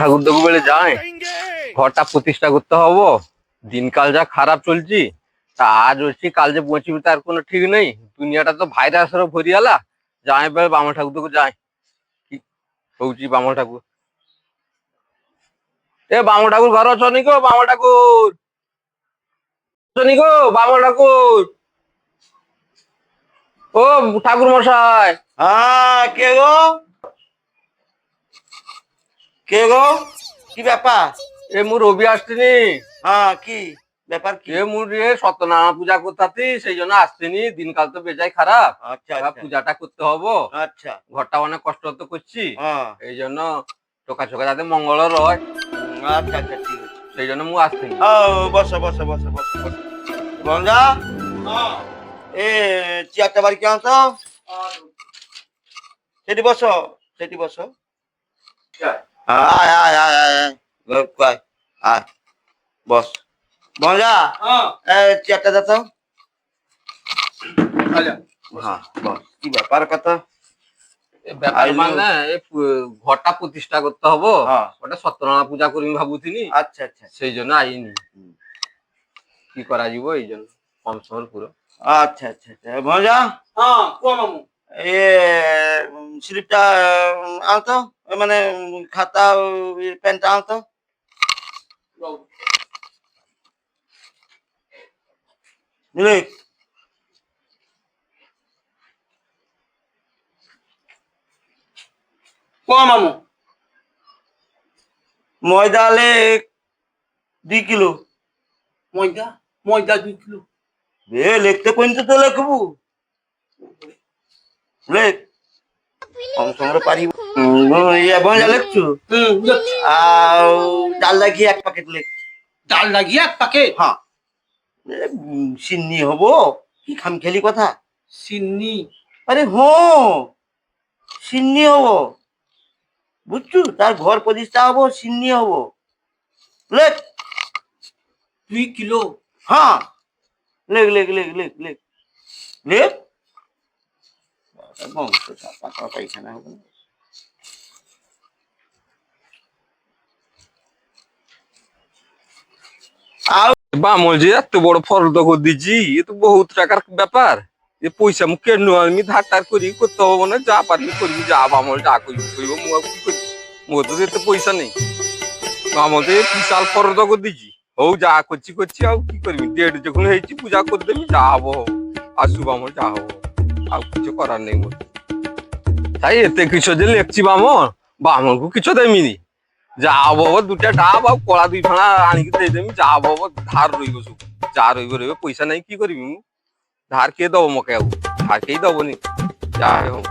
ঠাকুরদাকে বলে যায়। ঘরটা প্রতিষ্ঠা করতে হব। দিনকাল যা খারাপ চলছি তা আজ হচ্ছি কাল যে পৌঁছবি তার কোনো ঠিক নেই। দুনিয়াটা তো ভাইরাসের ভরিয়ালা। যায় এবার বামন ঠাকুরদাকে যায়। কি বামন ঠাকুর? এ বামন ঠাকুর ঘর অছ ঠাকুর? নিকো বামন ঠাকুর? ও ঠাকুর মশাই হ্যাঁ কে গো? কে গো? কি ব্যাপার? এ মু রবি আসছিনি হ্যাঁ কি? ব্যাপার কি? এ মু রে সত্যনারায়ণ পূজা করতাতি সেই জন্য আসছিনি দিনকাল তো বেজাই খারাপ। আচ্ছা আচ্ছা। পূজাটা করতে হব। আচ্ছা। ঘরটা অনেক কষ্ট তো করছি। হ্যাঁ। এই জন্য টোকা চোকা যাতে মঙ্গল রয়। আচ্ছা আচ্ছা ঠিক আছে। সেই জন্য মু আসছি ও বসো বসো বসো বসো বসো। গঞ্জা এ চেয়ারটা বাড়ি কেমন তো সেটি বসো সেটি বসো। আয় আয় আয় আয় আয় আয়। বস। এ চেয়ারটা দে তো। হ্যাঁ বস। কি ব্যাপার কথা। মানে ঘরটা প্রতিষ্ঠা করতে হব। হ্যাঁ। ওটা সত্যনারায়ণ পূজা করিম ভাবুতিনি আচ্ছা আচ্ছা। সেই জন্য আইনি। কি করা যাব এই জন্য? কম সময় পুরো। আচ্ছা আচ্ছা আচ্ছা। ভঞ্জা হ্যাঁ এ স্লিপটা আনতো মানে খাতা পেনটা আনতো। বুঝলি কুয়া মামু? ময়দা লে দুই কিলো। ময়দা? ময়দা দুই কিলো। এ লিখতে পর্যন্ত তো লিখব। লেখ কম সময় পারিব উম, ইয়ে ভঞ্জা লিখছু। হুম দেখছি। আর ডাল লাগি এক প্যাকেট লিখ। ডাল লাগিয়ে এক প্যাকেট হ্যাঁ। এ, উম, সিন্নি হব। কি খাম খেলি কথা? চিনি আরে হো সিন্নি হব। বুঝছু? তার ঘর প্রতিষ্ঠা হব সিন্নি হব। লেখ। দুই কিলো? হ্যাঁ। লেখ লেখ লেখ লেখ লেখ। লেখ। বংশ চাপা পায়খানা হবে। বামল যে এত বড় ফর্দ করে দিচ্ছি এ তো বহুত টাকার ব্যাপার। এ পয়সা মুখ কেন আমি ধার টার করি, করতে হব না, যা পারবি করবি যা বামল যা করবি করব কি করবি মোর তো এতে পয়সা নেই। বামল তো বিশাল ফর্দ করে দিচ্ছি হও যা করছি করছি, আর কি করবি? ডেট যখন হয়েছি, পূজা করে দেবি, যা হব যা হব। কিছু করার নেই বল তাই এতে কিছু যে লেখছি বামল বামলকে কিছু দেমিনি যা বাবা দুটা ডাব আর কলা দুই ফানা আনিকি দিয়ে দেবি। যা বাবা ধার রইব সব। যা রইব রইব, পয়সা নাই কি করবি? ধার কে দেবো মকে ধার কেই নি? যা হোক।